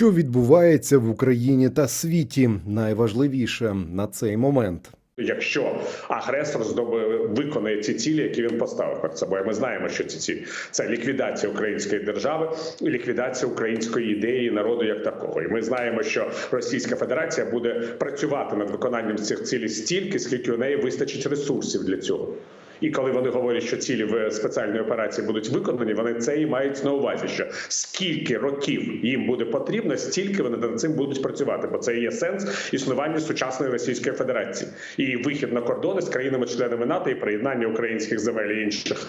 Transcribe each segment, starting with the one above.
Що відбувається в Україні та світі, найважливіше на цей момент. Якщо агресор здобує виконає ці цілі, які він поставив перед собою, ми знаємо, що ці цілі це ліквідація української держави, ліквідація української ідеї народу як такого. І ми знаємо, що Російська Федерація буде працювати над виконанням цих цілей стільки, скільки у неї вистачить ресурсів для цього. І коли вони говорять, що цілі в спеціальній операції будуть виконані, вони це і мають на увазі, що скільки років їм буде потрібно, стільки вони над цим будуть працювати, бо це є сенс існування сучасної Російської Федерації і вихід на кордони з країнами-членами НАТО і приєднання українських земель і інших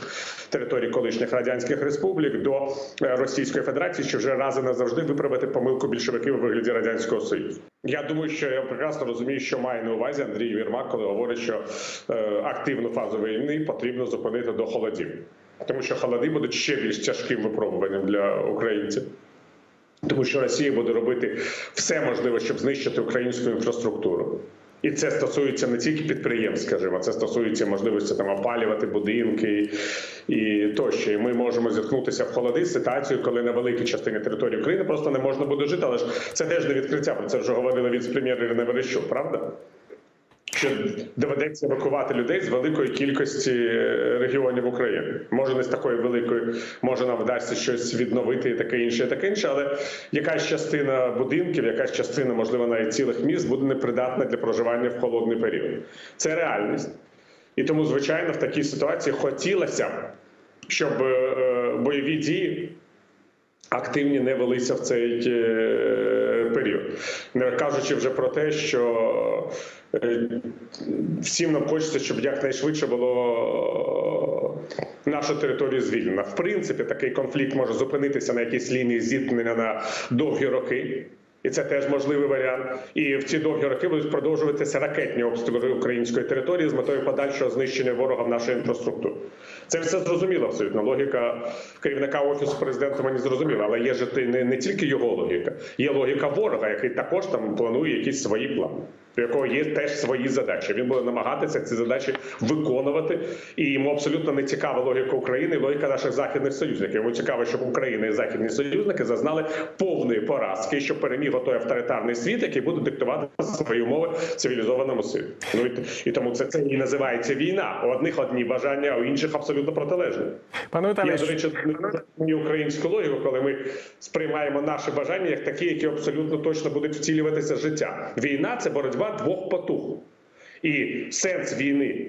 територій колишніх радянських республік до е, Російської Федерації, що вже раз і назавжди виправити помилку більшовиків у вигляді радянського союзу. Я думаю, що я прекрасно розумію, що має на увазі Андрій Вірмак, коли говорить, що е, активну фазу війни потрібно зупинити до холодів, тому що холоди будуть ще більш тяжким випробуванням для українців. Тому що Росія буде робити все можливе, щоб знищити українську інфраструктуру. І це стосується не тільки підприємств, скажімо, це стосується можливості там опалювати будинки і тощо. І ми можемо зіткнутися в холоди з ситуацією, коли на великій частині території України просто не можна буде жити. Але ж це теж не відкриття. Про це вже говорили віце-прем'єр Ірина Верещук, правда? Що доведеться евакувати людей з великої кількості е, регіонів України. Може, не з такої великої, може нам вдасться щось відновити і таке інше, і таке інше, але якась частина будинків, якась частина, можливо, навіть цілих міст буде непридатна для проживання в холодний період. Це реальність. І тому, звичайно, в такій ситуації хотілося б, щоб е, бойові дії активні не велися в цей е, період. Не кажучи вже про те, що е, всім нам хочеться, щоб якнайшвидше було наша територія звільнена. В принципі, такий конфлікт може зупинитися на якійсь лінії зіткнення на довгі роки. І це теж можливий варіант. І в ці довгі роки будуть продовжуватися ракетні обстріли української території з метою подальшого знищення ворога в нашої інфраструктури. Це все зрозуміло абсолютно. Логіка керівника офісу президента мені зрозуміла, але є ж не, не тільки його логіка, є логіка ворога, який також там планує якісь свої плани. У якого є теж свої задачі. Він буде намагатися ці задачі виконувати, і йому абсолютно не цікава логіка України, і логіка наших західних союзників. Йому цікаво, щоб Україна і західні союзники зазнали повної поразки, щоб переміг той авторитарний світ, який буде диктувати свої умови цивілізованому світу. Ну і, і тому це це і називається війна. У одних одні бажання, а у інших абсолютно протилежні. Пане Я, Віталій, до речі, не українську логіку, коли ми сприймаємо наші бажання як такі, які абсолютно точно будуть втілюватися в життя. Війна це боротьба двох потуг. І сенс війни,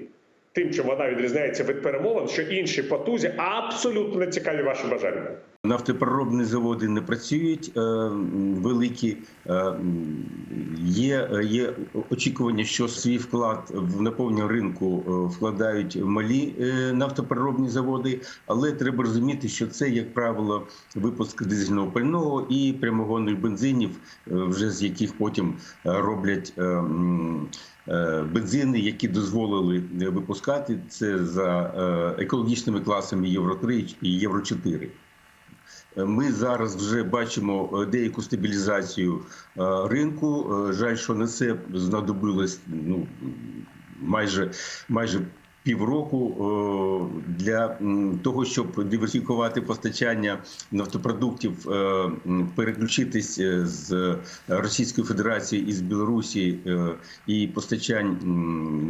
тим, чим вона відрізняється від перемовин, що інші потузі абсолютно не цікаві ваші бажання. Нафтопереробні заводи не працюють е, великі. Е, є, є очікування, що свій вклад в наповнення ринку е, вкладають малі нафтопереробні заводи, але треба розуміти, що це, як правило, випуск дизельного пального і прямогонних бензинів, вже з яких потім роблять. Бензини, які дозволили випускати, це за екологічними класами Євро 3 і Євро 4. Ми зараз вже бачимо е, деяку стабілізацію е, ринку. Е, Жаль, що на це знадобилось ну майже майже. Півроку е, для того, щоб диверсифікувати постачання нафтопродуктів, е, переключитись е, з Російської Федерації і з Білорусі і постачань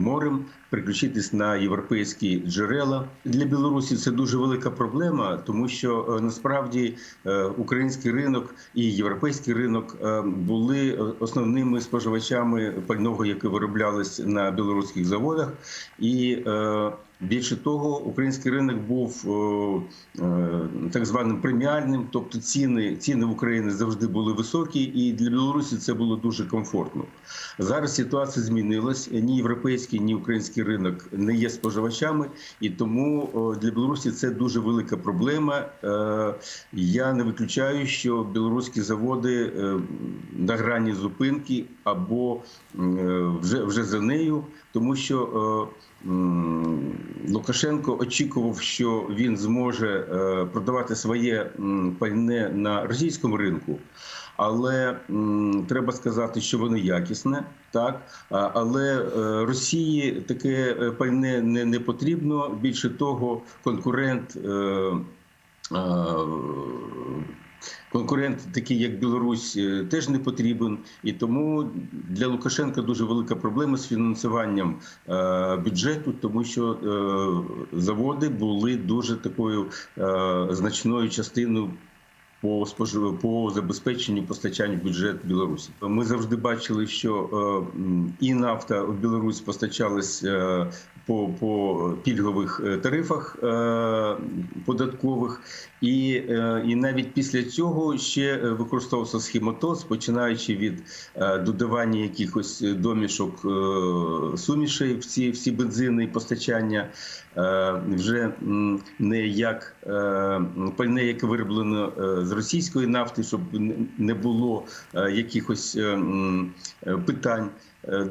морем, переключитись на європейські джерела для Білорусі. Це дуже велика проблема, тому що насправді український ринок і європейський ринок були основними споживачами пального, яке вироблялось на білоруських заводах, і е, Більше того, український ринок був е, е, так званим преміальним, тобто ціни ціни в Україні завжди були високі, і для Білорусі це було дуже комфортно. Зараз ситуація змінилась. Ні європейський, ні український ринок не є споживачами, і тому е, для Білорусі це дуже велика проблема. Я не виключаю, що білоруські заводи на грані зупинки або вже вже за нею, тому що. Лукашенко очікував, що він зможе е, продавати своє пальне на російському ринку, але треба сказати, що воно якісне, так але е, Росії таке е, пальне не, не потрібно. Більше того, конкурент. Конкурент, такий як Білорусь, е, теж не потрібен. І тому для Лукашенка дуже велика проблема з фінансуванням е, бюджету, тому що е, заводи були дуже такою значною частиною. По спожив... по забезпеченню постачання в бюджет Білорусі ми завжди бачили, що і нафта в Білорусь постачалась по, по пільгових е, тарифах е, податкових, і, е, і навіть після цього ще використовувався схематоз, починаючи від додавання якихось домішок сумішей в ці всі бензини і постачання вже не як пальне, яке вироблено з російської нафти, щоб не- було якихось питань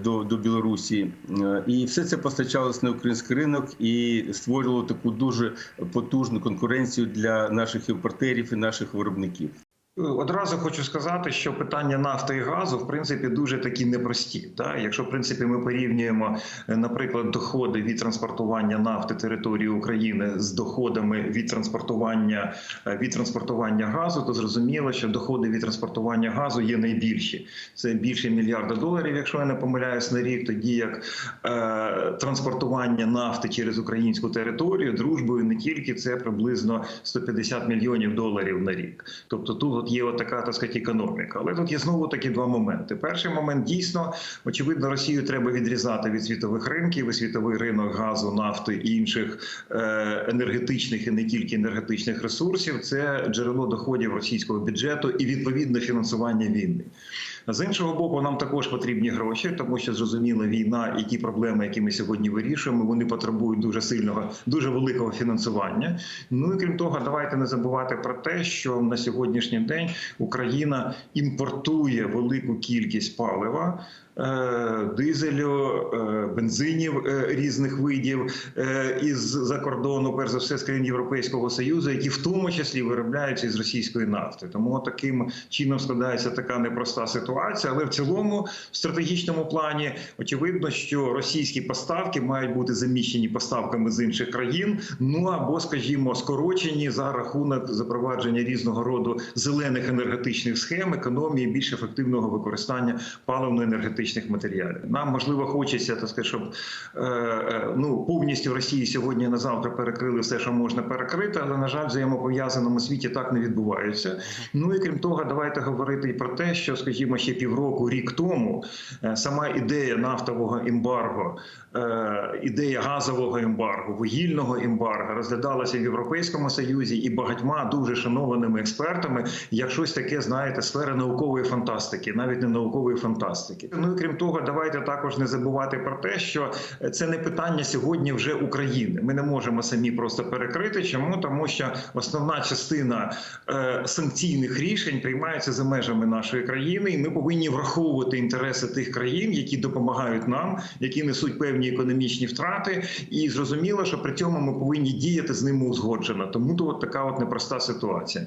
до, до Білорусі, Е, і все це постачалось на український ринок і створювало таку дуже потужну конкуренцію для наших імпортерів і наших виробників. Одразу хочу сказати, що питання нафти і газу в принципі дуже такі непрості. Так? Якщо в принципі ми порівнюємо, е, наприклад, доходи від транспортування нафти території України з доходами від транспортування е, від транспортування газу, то зрозуміло, що доходи від транспортування газу є найбільші. Це більше мільярда доларів, якщо я не помиляюсь на рік. Тоді як е, транспортування нафти через українську територію дружбою не тільки це приблизно 150 мільйонів доларів на рік. Тобто тут от є от така так сказати, економіка. Але тут є знову такі два моменти. Перший момент дійсно очевидно, Росію треба відрізати від світових ринків, і світовий ринок газу, нафти і інших е, енергетичних і не тільки енергетичних ресурсів. Це джерело доходів російського бюджету і відповідне фінансування війни. З іншого боку, нам також потрібні гроші, тому що зрозуміла війна і ті проблеми, які ми сьогодні вирішуємо, вони потребують дуже сильного, дуже великого фінансування. Ну і крім того, давайте не забувати про те, що на сьогоднішній день Україна імпортує велику кількість палива. Е, Дизелю, е, бензинів е, різних видів із за кордону, перш за все з країн Європейського союзу, які в тому числі виробляються із російської нафти. Тому таким чином складається така непроста ситуація. Але в цілому, в стратегічному плані, очевидно, що російські поставки мають бути заміщені поставками з інших країн. Ну або, скажімо, скорочені за рахунок запровадження різного роду зелених енергетичних схем, економії, більш ефективного використання паливно-енергетичних матеріалів. Нам можливо хочеться так сказати, щоб е, е, ну повністю в Росії сьогодні на завтра перекрили все, що можна перекрити, але на жаль, в взаємопов'язаному світі так не відбувається. Ну і крім того, давайте говорити і про те, що, скажімо, ще півроку, рік тому е, сама ідея нафтового ембарго, ідея газового ембарго, вугільного ембарго розглядалася в Європейському Союзі і багатьма дуже шанованими експертами, як щось таке, знаєте, сфера наукової фантастики, навіть не наукової фантастики. Ну крім того, давайте також не забувати про те, що це не питання сьогодні вже України. Ми не можемо самі просто перекрити. Чому тому, що основна частина е, санкційних рішень приймається за межами нашої країни, і ми повинні враховувати інтереси тих країн, які допомагають нам, які несуть певні економічні втрати, і зрозуміло, що при цьому ми повинні діяти з ними узгоджено. Тому то от така от непроста ситуація.